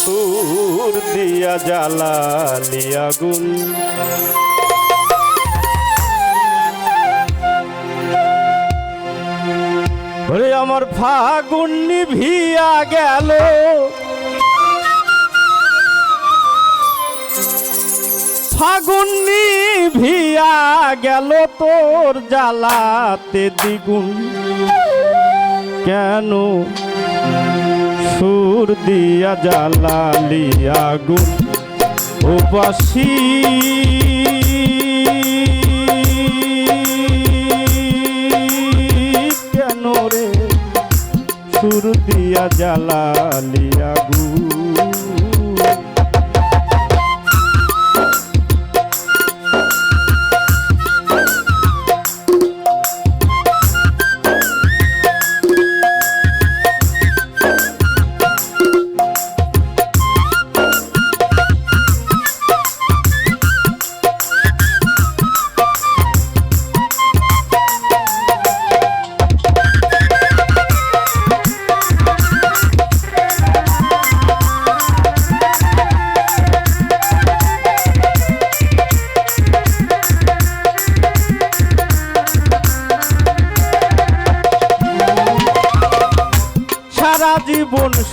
সুর দিয়া জ্বালালি আগুন ওরে আমার ফাগুন নিভিয়া গেল। ফাগুন নিভিয়া গেল তোর জ্বালাতে দ্বিগুণ। কেন সুর দিয়া জ্বালালি আগুন উপাসী। কেন রে? সুর দিয়া জ্বালালি আগুন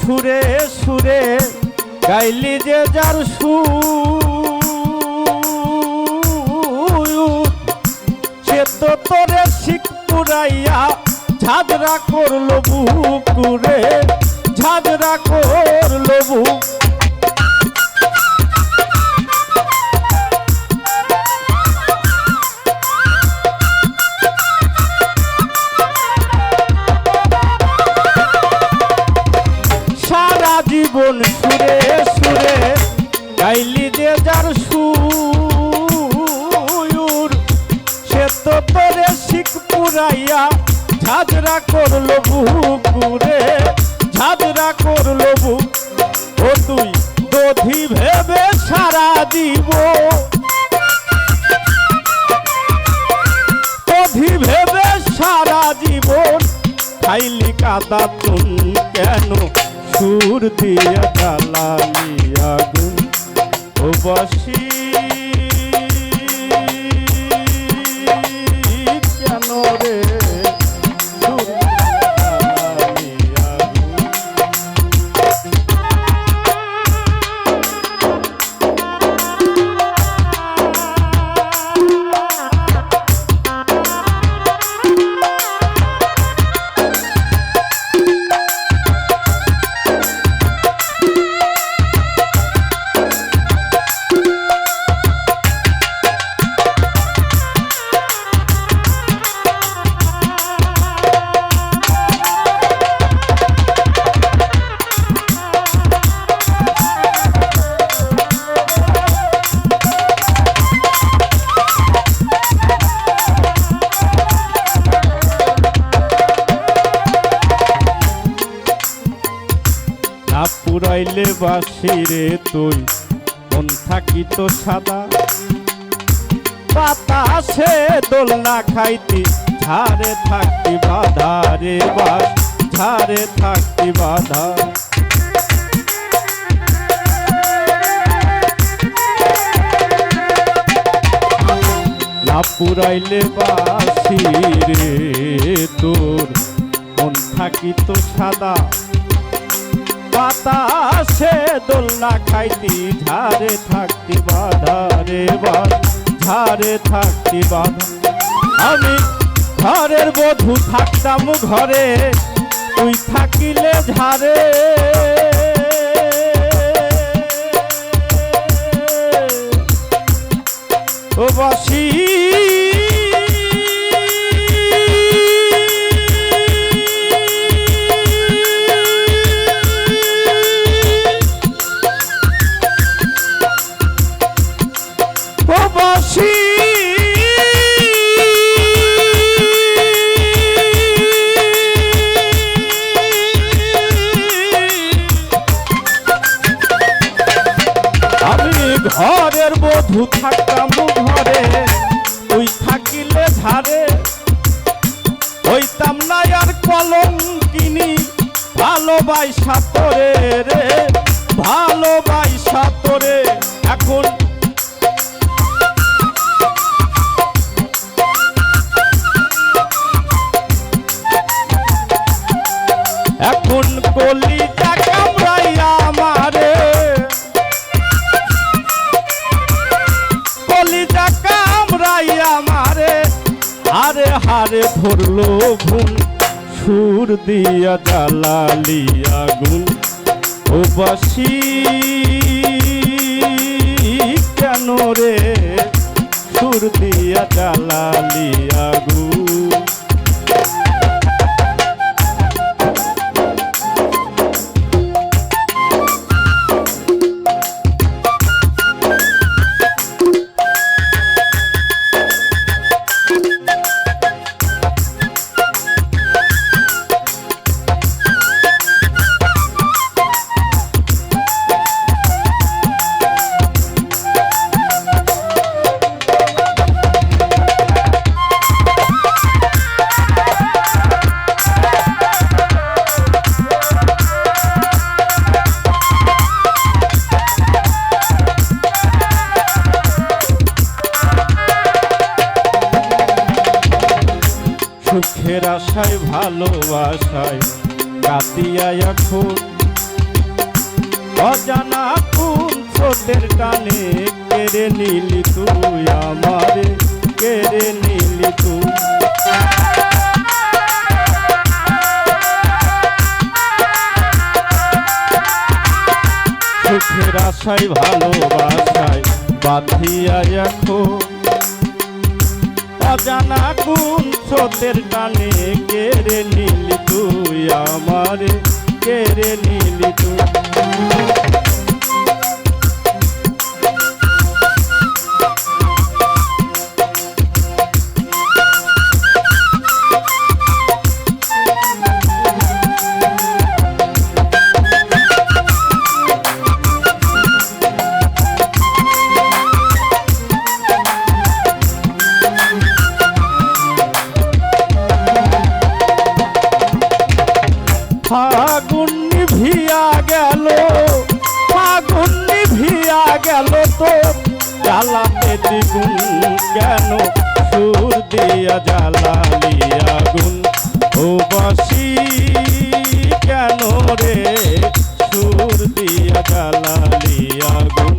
সুরে সুরে গাইলি যে যার সু সে তো তোরে শিখ পুরাইয়া ঝাঁঝরা করল বুকুরে, ঝাঁঝরা করল বুক গাইলি যে যার সুর, সে তো তোরে শিখ পুরাইয়া ঝাঁঝরা করল বুকুরে ঝাঁঝরা করল বুক। ও তুই দধি ভেবে সারা দিব। দধি ভেবে সারা জীবন খাইলি কাদা তুন কেন? সুর দিয়া জ্বালালি আগুন। ও বসি পুরাইলে বাসিরে তুই। মন থাকি তো সাদা। বাতাসে দোলনা খাইতি, ঝাড়ে থাকতি বাধা রে বাস, ঝাড়ে থাকতি বাধা। পুরাইলে বাসি রে তোর, মন থাকি তো সাদা। বাতাসে দোলনা খাইতি, ঝাড়ে থাকতি বাধা রে বাদ ঝাড়ে থাকতি বাধা আমি ঘরের বধূ থাকতাম ঘরে, তুই থাকিলে ঝাড়ে। ও বসি আমি ঘরের বধূ থাকতাম ঘরে, তুই থাকিলে ধারে। হইতাম না আর কলম কিনি ভালোবাসা তোরে। রে কামড়াইয়া মারে হারে হারে ধরলো ঘুম সুর দিয়া জালালিয়া আগুন। উপাসী কেন রে? সুর দিয়া জালালিয়া আগুন। সুখের আশায়, ভালোবাসায় কাতিয়া এখন। অজানা কোন স্রোতের টানে কেড়ে নিলি তুই আমারে, কেড়ে নিলি তুই। সুখের আশায়, ভালোবাসায় বাঁধিয়া এখন। অজানা কোন স্রোতের টানে কেড়ে নিলি তুই আমার কেড়ে নিলি তুই। দ্বিগুণ কেন সুর দিয়া জ্বালালি আগুন? ও বাসি কেন রে সুর দিয়া জ্বালালি আগুন?